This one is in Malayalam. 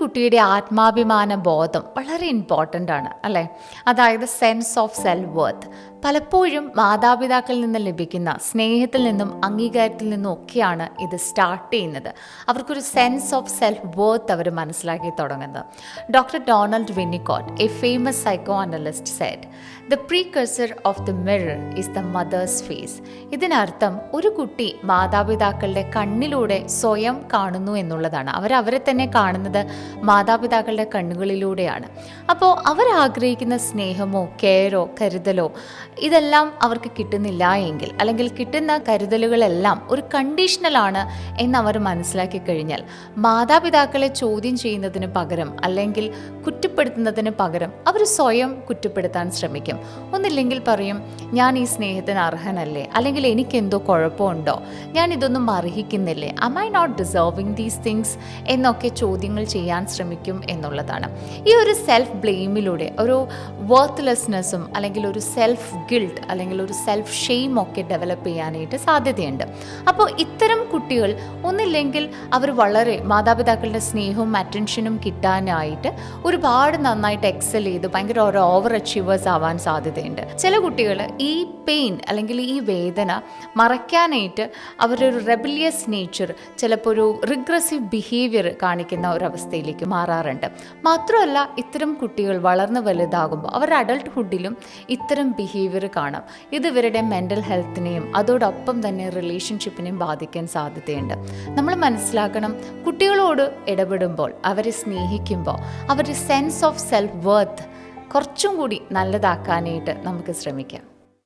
കുട്ടിയുടെ ആത്മാഭിമാന ബോധം വളരെ ഇമ്പോർട്ടന്റ് ആണ് അല്ലേ? അതായത് സെൻസ് ഓഫ് സെൽഫ് വർത്ത് പലപ്പോഴും മാതാപിതാക്കളിൽ നിന്ന് ലഭിക്കുന്ന സ്നേഹത്തിൽ നിന്നും അംഗീകാരത്തിൽ നിന്നും ഒക്കെയാണ് ഇത് സ്റ്റാർട്ട് ചെയ്യുന്നത്. അവർക്കൊരു സെൻസ് ഓഫ് സെൽഫ് വർത്ത് അവർ മനസ്സിലാക്കി തുടങ്ങുന്നത്. Doctor Donald Winnicott a famous psychoanalyst said the precursor of the mirror is the mother's face ഇതിനർത്ഥം ഒരു കുട്ടി മാതാപിതാക്കളുടെ കണ്ണിലൂടെ സ്വയം കാണുന്നു എന്നുള്ളതാണ്. അവരവരെ അവരെ തന്നെ കാണുന്നത് മാതാപിതാക്കളുടെ കണ്ണുകളിലൂടെയാണ്. അപ്പോൾ അവരാഗ്രഹിക്കുന്ന സ്നേഹമോ കെയറോ കരുതലോ ഇതെല്ലാം അവർക്ക് കിട്ടുന്നില്ല എങ്കിൽ അല്ലെങ്കിൽ കിട്ടുന്ന കരുതലുകളെല്ലാം ഒരു കണ്ടീഷണലാണ് എന്ന് അവർ മനസ്സിലാക്കി കഴിഞ്ഞാൽ മാതാപിതാക്കളെ ചോദ്യം ചെയ്യുന്നതിന് പകരം അല്ലെങ്കിൽ കുറ്റപ്പെടുത്തുന്നതിന് പകരം അവർ സ്വയം കുറ്റപ്പെടുത്താൻ ശ്രമിക്കും. ഒന്നില്ലെങ്കിൽ പറയും ഞാൻ ഈ സ്നേഹത്തിന് അർഹനല്ലേ? അല്ലെങ്കിൽ എനിക്കെന്തോ കുഴപ്പമുണ്ടോ? ഞാൻ ഇതൊന്നും അർഹിക്കുന്നില്ലേ? Am I not deserving these things എന്നൊക്കെ ചോദ്യങ്ങൾ ചെയ്യാൻ ശ്രമിക്കും എന്നുള്ളതാണ്. ഈ ഒരു സെൽഫ് ബ്ലെയിമിലൂടെ ഒരു വർത്ത്ലെസ്നെസ്സും അല്ലെങ്കിൽ ഒരു സെൽഫ് ഗിൽട്ട് അല്ലെങ്കിൽ ഒരു സെൽഫ് ഷെയിം ഒക്കെ ഡെവലപ്പ് ചെയ്യാനായിട്ട് സാധ്യതയുണ്ട്. അപ്പോൾ ഇത്തരം കുട്ടികൾ ഒന്നില്ലെങ്കിൽ അവർ വളരെ മാതാപിതാക്കളുടെ സ്നേഹവും അറ്റൻഷനും കിട്ടാനായിട്ട് ഒരുപാട് നന്നായിട്ട് എക്സൽ ചെയ്ത് ഭയങ്കര ഒരു ഓവർ അച്ചീവേഴ്സ് ആവാൻ സാധ്യതയുണ്ട്. ചില കുട്ടികൾ ഈ പെയിൻ അല്ലെങ്കിൽ ഈ വേദന മറയ്ക്കാനായിട്ട് അവരൊരു റെബിലിയസ് നേച്ചർ ചിലപ്പോൾ ഒരു റിഗ്രസീവ് ബിഹേവിയർ കാണിക്കുന്ന ഒരവസ്ഥയിലേക്ക് മാറാറുണ്ട്. മാത്രമല്ല ഇത്തരം കുട്ടികൾ വളർന്ന് വലുതാകുമ്പോൾ അവരുടെ അഡൾട്ട്ഹുഡിലും ഇത്തരം ബിഹേവിയർ കാണാം. ഇത് ഇവരുടെ മെന്റൽ ഹെൽത്തിനെയും അതോടൊപ്പം തന്നെ റിലേഷൻഷിപ്പിനെയും ബാധിക്കാൻ സാധ്യതയുണ്ട്. നമ്മൾ മനസ്സിലാക്കണം കുട്ടികളോട് ഇടപെടുമ്പോൾ അവരെ സ്നേഹിക്കുമ്പോൾ അവരുടെ സെൻസ് ഓഫ് സെൽഫ് വർത്ത് കുറച്ചും കൂടി നല്ലതാക്കാനായിട്ട് നമുക്ക് ശ്രമിക്കാം.